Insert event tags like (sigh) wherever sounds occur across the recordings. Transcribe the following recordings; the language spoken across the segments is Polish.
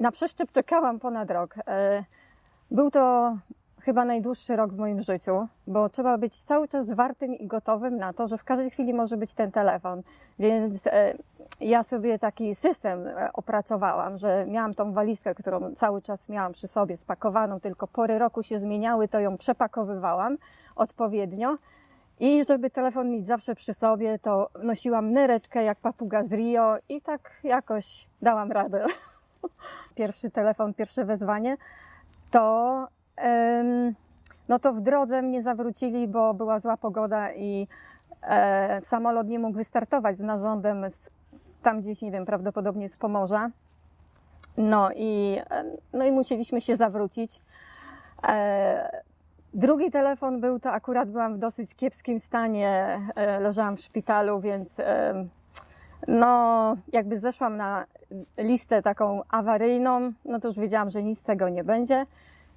na przeszczep czekałam ponad rok. E, Był to chyba najdłuższy rok w moim życiu, bo trzeba być cały czas zwartym i gotowym na to, że w każdej chwili może być ten telefon. Więc e, ja sobie taki system e, opracowałam, że miałam tą walizkę, którą cały czas miałam przy sobie spakowaną, tylko pory roku się zmieniały, to ją przepakowywałam odpowiednio. I żeby telefon mieć zawsze przy sobie, to nosiłam nereczkę jak papuga z Rio i tak jakoś dałam radę. Pierwszy telefon, pierwsze wezwanie, to no to w drodze mnie zawrócili, bo była zła pogoda i e, samolot nie mógł wystartować z narządem z, tam gdzieś, nie wiem, prawdopodobnie z Pomorza. No i, no i musieliśmy się zawrócić. E, Drugi telefon był, to akurat byłam w dosyć kiepskim stanie, e, leżałam w szpitalu, więc no jakby zeszłam na listę taką awaryjną, no to już wiedziałam, że nic z tego nie będzie.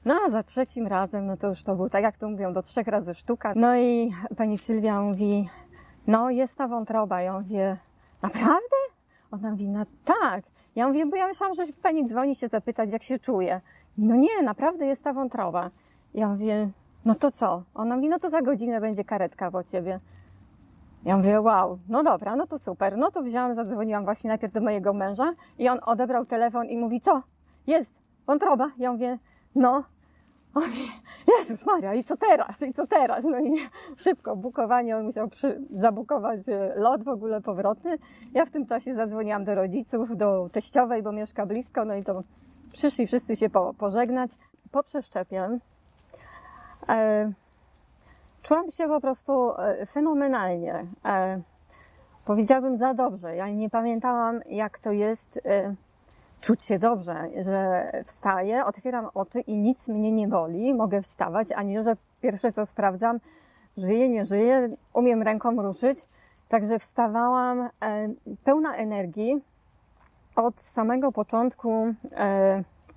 No a za trzecim razem, no to już to był, tak jak to mówią, do trzech razy sztuka. No i pani Sylwia mówi, no jest ta wątroba. Ja mówię, naprawdę? Ona mówi, no tak. Ja mówię, bo ja myślałam, że pani dzwoni się zapytać, jak się czuje. No nie, naprawdę jest ta wątroba. Ja mówię, no to co? Ona mówi, no to za godzinę będzie karetka po ciebie. Ja mówię, wow, no dobra, no to super. No to wzięłam, zadzwoniłam właśnie najpierw do mojego męża i on odebrał telefon i mówi, co? Jest, wątroba. Ja mówię, no. On mówi, Jezus Maria, i co teraz? I co teraz? No i szybko, bukowanie, on musiał przy, zabukować e, lot w ogóle powrotny. Ja w tym czasie zadzwoniłam do rodziców, do teściowej, bo mieszka blisko, no i to przyszli wszyscy się po, pożegnać. Po przeszczepie e, czułam się po prostu e, fenomenalnie. E, powiedziałabym za dobrze. Ja nie pamiętałam, jak to jest e, czuć się dobrze, że wstaję, otwieram oczy i nic mnie nie boli, mogę wstawać, ani że pierwsze co sprawdzam, żyję, nie żyję, umiem ręką ruszyć. Także wstawałam pełna energii. Od samego początku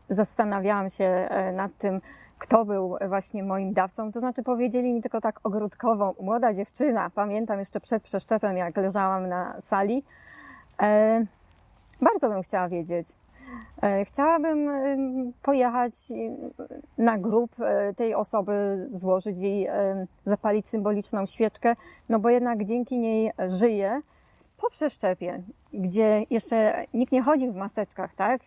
zastanawiałam się e, nad tym, kto był właśnie moim dawcą. To znaczy powiedzieli mi tylko tak ogródkowo, młoda dziewczyna, pamiętam jeszcze przed przeszczepem, jak leżałam na sali. E, bardzo bym chciała wiedzieć. E, Chciałabym ym, pojechać na grób tej osoby, złożyć jej, zapalić symboliczną świeczkę, no bo jednak dzięki niej żyję. Po przeszczepie, gdzie jeszcze nikt nie chodził w maseczkach, tak?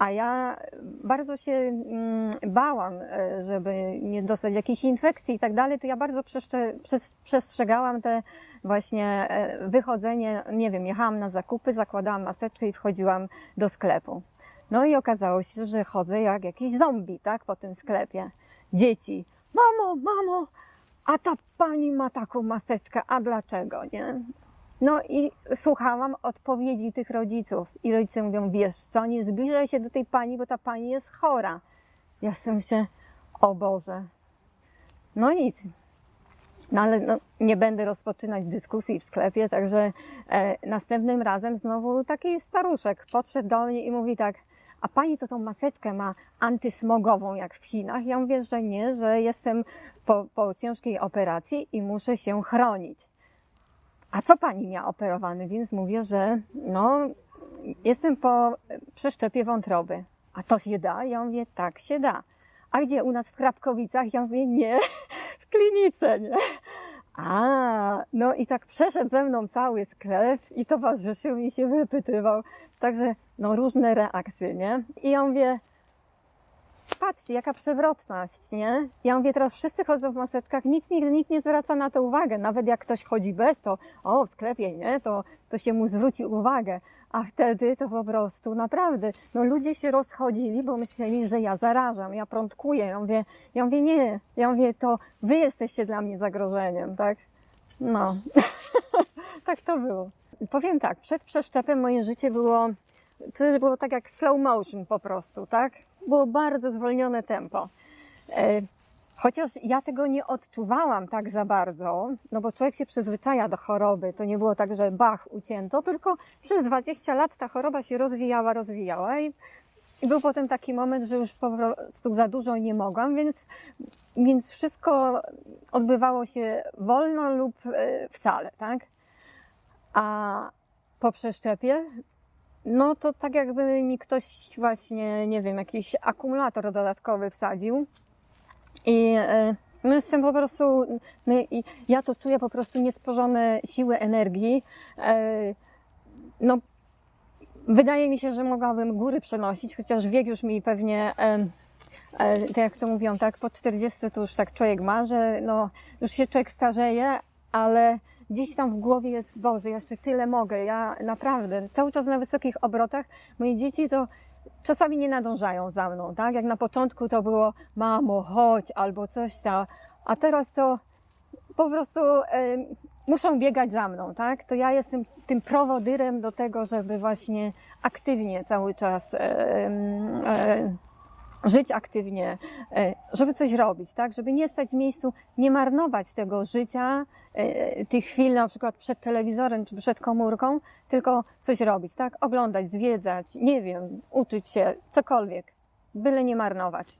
A ja bardzo się mm, bałam, e, żeby nie dostać jakiejś infekcji i tak dalej, to ja bardzo przestrzegałam te właśnie e, wychodzenie, nie wiem, jechałam na zakupy, zakładałam maseczkę i wchodziłam do sklepu. No i okazało się, że chodzę jak jakiś zombie, tak, po tym sklepie. Dzieci, mamo, mamo, a ta pani ma taką maseczkę, a dlaczego, nie? No i słuchałam odpowiedzi tych rodziców. I rodzice mówią, wiesz co, nie zbliżaj się do tej pani, bo ta pani jest chora. Ja sobie myślę, o Boże. No nic. No ale no, nie będę rozpoczynać dyskusji w sklepie, także e, następnym razem znowu taki staruszek podszedł do mnie i mówi tak, a pani to tą maseczkę ma antysmogową jak w Chinach? Ja mówię, że nie, że jestem po, po ciężkiej operacji i muszę się chronić. A co pani miała operowany? Więc mówię, że no, jestem po przeszczepie wątroby. A to się da? Ja mówię, tak się da. A gdzie? U nas w Krapkowicach? Ja mówię, nie, (laughs) w klinice, nie. A, no i tak przeszedł ze mną cały sklep i towarzyszył mi się wypytywał. Także, no różne reakcje, nie? I ja mówię, patrzcie, jaka przewrotność, nie? Ja mówię, teraz wszyscy chodzą w maseczkach, nic nigdy nikt nie zwraca na to uwagę. Nawet jak ktoś chodzi bez, to o, w sklepie, nie? To, to się mu zwróci uwagę. A wtedy to po prostu naprawdę, no ludzie się rozchodzili, bo myśleli, że ja zarażam, ja prądkuję. Ja mówię, ja mówię, nie. Ja mówię, to wy jesteście dla mnie zagrożeniem, tak? No. (laughs) tak to było. Powiem tak, przed przeszczepem moje życie było to było tak jak slow motion po prostu, tak? Było bardzo zwolnione tempo. E, Chociaż ja tego nie odczuwałam tak za bardzo, no bo człowiek się przyzwyczaja do choroby. To nie było tak, że bach, ucięto, tylko przez 20 lat ta choroba się rozwijała, rozwijała i, i był potem taki moment, że już po prostu za dużo nie mogłam, więc, więc wszystko odbywało się wolno lub e, wcale, tak? A po przeszczepie no to tak jakby mi ktoś właśnie, nie wiem, jakiś akumulator dodatkowy wsadził. I e, no jestem po prostu, no i ja to czuję po prostu niesporzone siły energii. E, no, wydaje mi się, że mogłabym góry przenosić, chociaż wiek już mi pewnie, e, tak jak to mówią, tak, po 40 to już tak człowiek ma, że no, już się człowiek starzeje, ale gdzieś tam w głowie jest, Boże, jeszcze tyle mogę, ja naprawdę, cały czas na wysokich obrotach, moje dzieci to czasami nie nadążają za mną, tak? Jak na początku to było, mamo, chodź, albo coś tam, a teraz to po prostu e, muszą biegać za mną, tak? To ja jestem tym prowodyrem do tego, żeby właśnie aktywnie cały czas e, e, żyć aktywnie, e, żeby coś robić, tak? Żeby nie stać w miejscu, nie marnować tego życia, e, tych chwil na przykład przed telewizorem czy przed komórką, tylko coś robić, tak? Oglądać, zwiedzać, nie wiem, uczyć się, cokolwiek, byle nie marnować.